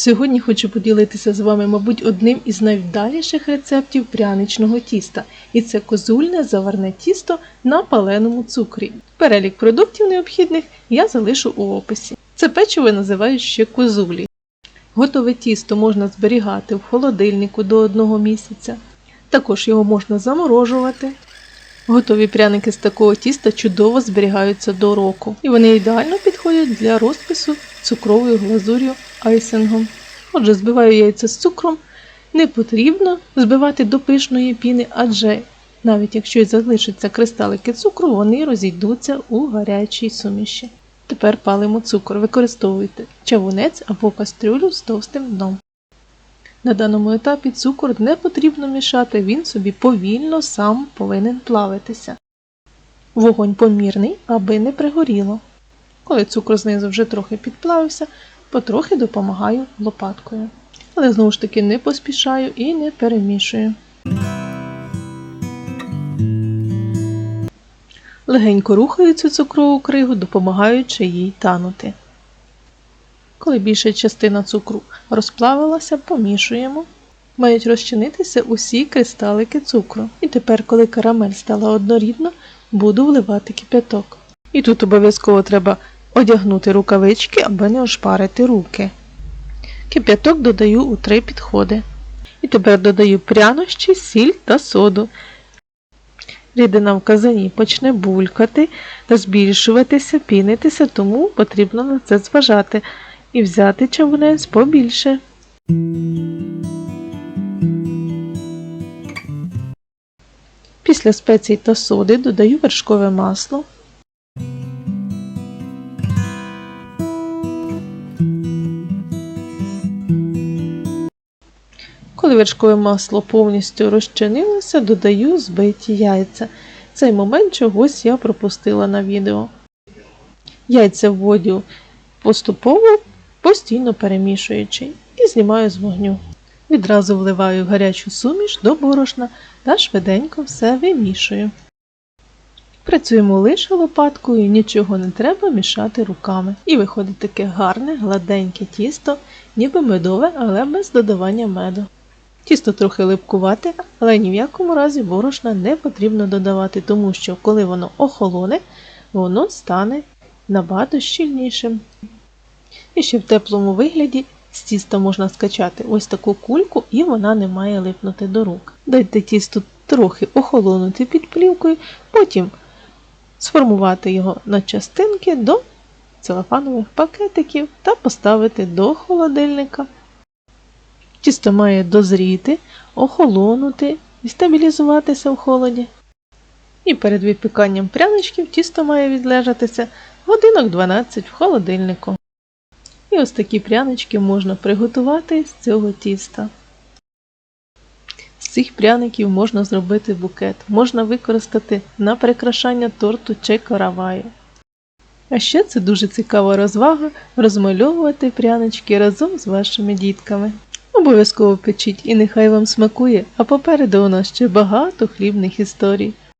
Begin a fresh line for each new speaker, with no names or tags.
Сьогодні хочу поділитися з вами, мабуть, одним із найвдаліших рецептів пряничного тіста, і це козульне заварне тісто на паленому цукрі. Перелік продуктів необхідних я залишу у описі. Це печиво називають ще козулі. Готове тісто можна зберігати в холодильнику до одного місяця. Також його можна заморожувати. Готові пряники з такого тіста чудово зберігаються до року, і вони ідеально підходять для розпису цукровою глазур'ю айсингом. Отже, збиваю яйця з цукром. Не потрібно збивати до пишної піни, адже навіть якщо й залишаться кристалики цукру, вони розійдуться у гарячій суміші. Тепер палимо цукор. Використовуйте чавунець або кастрюлю з товстим дном. На даному етапі цукор не потрібно мішати, він собі повільно сам повинен плавитися. Вогонь помірний, аби не пригоріло. Коли цукор знизу вже трохи підплавився, потрохи допомагаю лопаткою. Але знову ж таки не поспішаю і не перемішую. Легенько рухаю цю цукрову кригу, допомагаючи їй танути. Коли більша частина цукру розплавилася, помішуємо. Мають розчинитися усі кристалики цукру. І тепер, коли карамель стала однорідна, буду вливати кип'яток. І тут обов'язково треба одягнути рукавички, аби не ошпарити руки. Кип'яток додаю у три підходи. І тепер додаю прянощі, сіль та соду. Рідина в казані почне булькати та збільшуватися, пінитися, тому потрібно на це зважати і взяти чавунець побільше. Після спецій та соди додаю вершкове масло. Коли вершкове масло повністю розчинилося, додаю збиті яйця. Цей момент чогось я пропустила на відео. Яйця вводю поступово, постійно перемішуючи, і знімаю з вогню. Відразу вливаю гарячу суміш до борошна та швиденько все вимішую. Працюємо лише лопаткою, нічого не треба мішати руками. І виходить таке гарне, гладеньке тісто, ніби медове, але без додавання меду. Тісто трохи липкувате, але ні в якому разі борошна не потрібно додавати, тому що коли воно охолоне, воно стане набагато щільнішим. І ще в теплому вигляді з тіста можна скачати ось таку кульку, і вона не має липнути до рук. Дайте тісто трохи охолонути під плівкою, потім сформувати його на частинки до целофанових пакетиків та поставити до холодильника. Тісто має дозріти, охолонути і стабілізуватися в холоді. І перед випіканням пряничків тісто має відлежатися годинок 12 в холодильнику. І ось такі прянички можна приготувати з цього тіста. З цих пряників можна зробити букет, можна використати на прикрашання торту чи караваю. А ще це дуже цікава розвага розмальовувати прянички разом з вашими дітками. Обов'язково печіть і нехай вам смакує, а попереду у нас ще багато хлібних історій.